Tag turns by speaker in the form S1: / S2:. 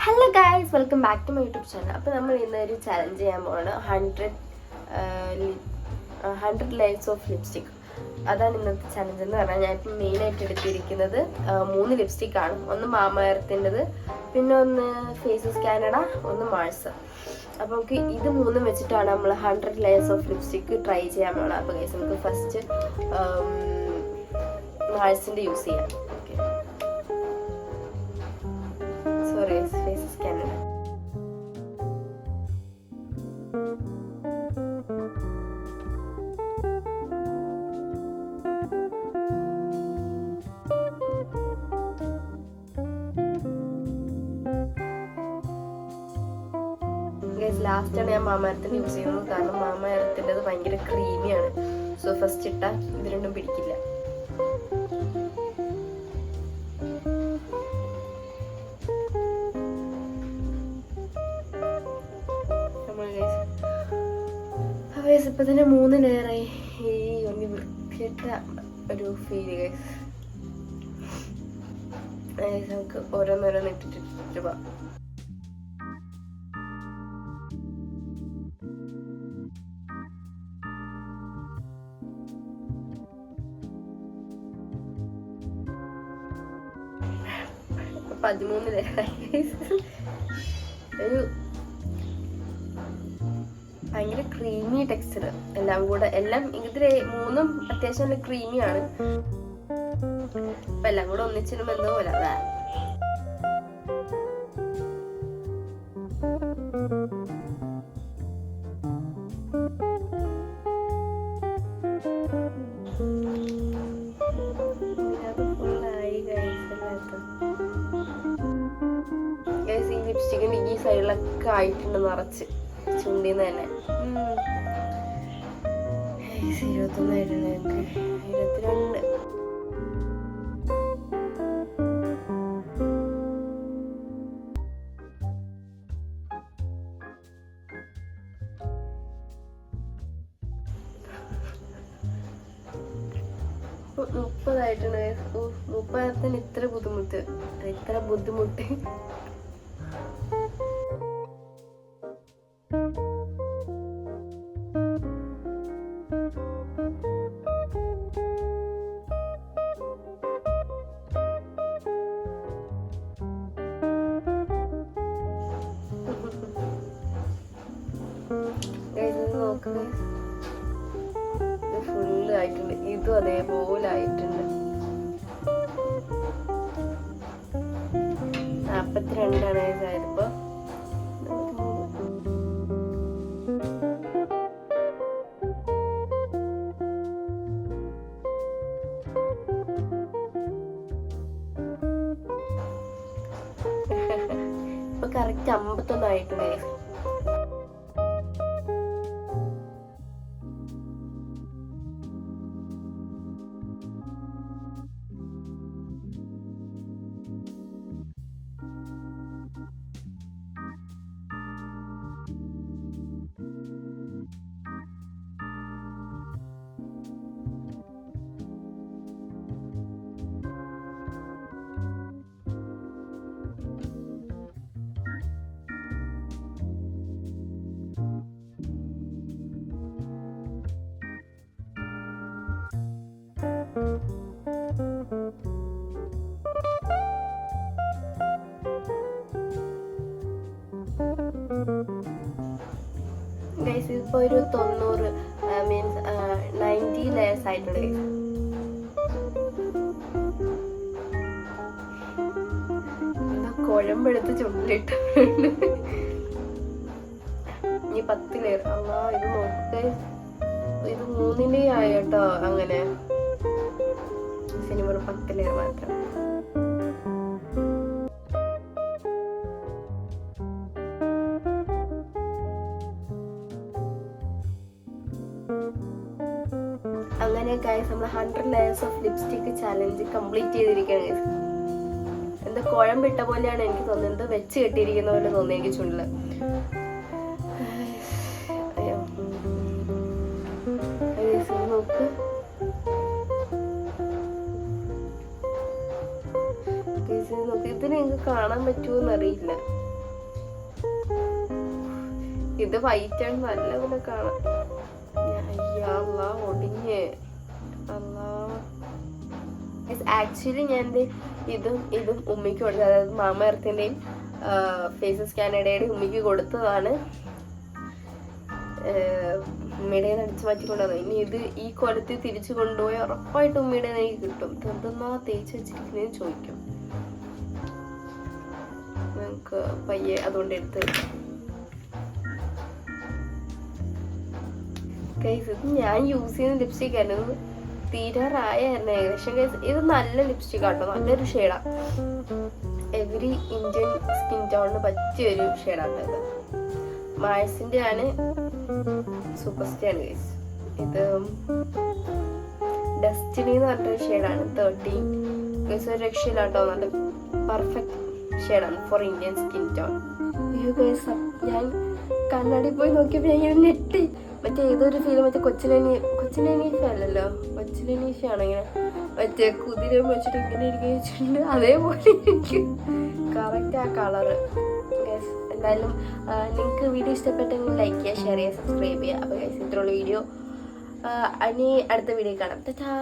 S1: Hello guys welcome back to my YouTube channel അപ്പോൾ നമ്മൾ ഇന്ന് ഒരു ചലഞ്ച് ചെയ്യാൻ പോകുന്നത് hundred hundred layers of lipstick അതാണ് ഇന്നത്തെ ചലഞ്ച് എന്ന് പറഞ്ഞാൽ ഞാൻ ഇപ്പം മെയിനായിട്ട് എടുത്തിരിക്കുന്നത് മൂന്ന് ലിപ്സ്റ്റിക് ആണ്. ഒന്ന് മാമയർത്തിന്റെത് പിന്നെ ഒന്ന് ഫേസസ് കാനഡ ഒന്ന് മാഴ്സ് അപ്പോൾ നമുക്ക് ഇത് മൂന്നും വെച്ചിട്ടാണ് നമ്മൾ hundred layers of lipstick try ചെയ്യാൻ പോകണം അപ്പോൾ ഗൈസ് നമുക്ക് ഫസ്റ്റ് മാഴ്സിന്റെ യൂസ് ചെയ്യാം. ഓക്കെ സോറി ലാസ്റ്റാണ് ഞാൻ മാമരത്തിന് യൂസ് ചെയ്യുന്നത്. കാരണം മാമരത്തിന്റെത് ഭയങ്കര ക്രീമിയാണ് സോ ഫസ്റ്റ് ഇട്ട ഇത് രണ്ടും പിടിക്കില്ല. ഇപ്പൊ തന്നെ മൂന്ന് ലെയറായി ഈ ഒന്ന് വൃത്തിയിട്ട ഒരു ഫീൽ ഗൈസ് നമുക്ക് ഓരോന്നോരോന്ന് ഇട്ടിട്ട് പോവാം. പതിമൂന്ന് ലെയറായി ഒരു ഭയങ്കര ക്രീമി ടെക്സ്ചർ എല്ലാം കൂടെ എല്ലാം ഇതിൽ മൂന്നും അത്യാവശ്യം നല്ല ക്രീമിയാണ് അപ്പൊ എല്ലാം കൂടെ ഒന്നിച്ചിരുമ്പോ എന്തോ പോലെ. അത്. ലിപ്സ്റ്റിക്കിന്റെ ഈ സൈഡിലൊക്കെ ആയിട്ടുണ്ട് നിറച്ച്. ചുണ്ടിന്ന് തന്നെ. ഇരുപത്തിരണ്ട്. മുപ്പതായിട്ടുണ്ട്. മുപ്പതായിരത്തിന് ഇത്ര ബുദ്ധിമുട്ട്. ഇത്ര ബുദ്ധിമുട്ട്. നോക്ക് guys. ഇത് ഫുള്ള് ആയിട്ടുണ്ട് ഇതും അതേപോലെ ആയിട്ടുണ്ട് നാപ്പത്തിരണ്ടാണ് guys ആയതിപ്പോ ഇപ്പൊ കറക്റ്റ് അമ്പത്തൊന്നായിട്ടുണ്ട് ഗൈസ് ഇപ്പൊ ഒരു തൊണ്ണൂറ് മീൻസ് നയന്റി ലെയേഴ്സ് ആയിട്ടുണ്ട്. കുഴമ്പെടുത്ത് ചുണ്ടിലിട്ടുണ്ട് ഇനി പത്ത് ലെയർ അല്ലാ ഇത് നോക്ക് ഇത് മൂന്നിന്റെ ആയിട്ടോ അങ്ങനെ. സിനിമ പത്ത് ലെയർ മാത്രം. അങ്ങനെ ഗൈസ് നമ്മൾ hundred layers of lipstick challenge complete ചെയ്തിരിക്കുകയാണ് ഗൈസ് എന്താ കുഴമ്പിട്ട പോലെയാണ് എനിക്ക് തോന്നുന്നത്. വെച്ച് കെട്ടിയിരിക്കുന്ന പോലെ തോന്നി എനിക്ക് ചുണ്ടിൽ. നോക്ക്. Guys, ഇത് നോക്ക്. ഇത് നിങ്ങൾക്ക് കാണാൻ പറ്റുമോ എന്നറിയില്ല ഇത് വൈറ്റ് ആണ്. നല്ല പോലെ കാണാം. ഒടിഞ്ഞ്. ആക്ച്വലി ഞാൻ എന്ത് ഇതും ഇതും ഉമ്മിക്ക് കൊടുത്തത് അതായത് മാമ എർത്തിന്റെയും ഫേസസ് കാനഡയുടെയും ഉമ്മിക്ക് കൊടുത്തതാണ്. ഉമ്മയുടെ അടിച്ചു മാറ്റിക്കൊണ്ടുവന്നു ഇനി ഇത് ഈ കൊലത്തിൽ തിരിച്ചു കൊണ്ടുപോയി ഉറപ്പായിട്ട് ഉമ്മയുടെ നെയ്യ് കിട്ടും. ഇതെന്തെന്നാ തേച്ച് വെച്ചിരിക്കുന്നതെന്ന് ചോദിക്കും. നമുക്ക് പയ്യെ അതുകൊണ്ട് എടുത്ത് ഗൈസ് ഇത് ഞാൻ യൂസ് ചെയ്യുന്ന ലിപ്സ്റ്റിക് ആയിരുന്നു. തീരാറായായിരുന്നു ഏകദേശം ഗൈസ് ഇത് നല്ല ലിപ്സ്റ്റിക് ആട്ടോ. നല്ലൊരു ഷെയ്ഡാണ് എവറി ഇന്ത്യൻ സ്കിൻ ടോണിന് പറ്റിയ ഒരു ഷെയ്ഡാണ് മായസിന്റെ ആണ് സൂപ്പർ സ്റ്റാണ് ഗൈസ് ഇത് ഡെസ്റ്റിനി എന്ന് പറഞ്ഞൊരു ഷെയ്ഡാണ് തേർട്ടീൻ ഗൈസ് ഒരു രക്ഷയിലാട്ടോ നല്ല പെർഫെക്റ്റ് ഷെയ്ഡാണ് for Indian skin tone guys ഞാൻ കണ്ണാടി പോയി നോക്കിയപ്പോൾ ഞാൻ ഇങ്ങനെ നെട്ടി മറ്റേ ഏതൊരു ഫീൽ മറ്റേ കൊച്ചിലനീ കൊച്ചിലനീഷ അല്ലല്ലോ ആണ് ഇങ്ങനെ മറ്റേ കുതിര വെച്ചിട്ട് ഇങ്ങനെ ഇരിക്കുക അതേപോലെ കറക്റ്റ് ആ കളറ് എന്തായാലും നിങ്ങൾക്ക് വീഡിയോ ഇഷ്ടപ്പെട്ടെങ്കിൽ ലൈക്ക് ചെയ്യുക ഷെയർ ചെയ്യുക സബ്സ്ക്രൈബ് ചെയ്യുക. അപ്പോൾ ഇത്രയുള്ള വീഡിയോ. ഇനി അടുത്ത വീഡിയോ കാണാം. ടാ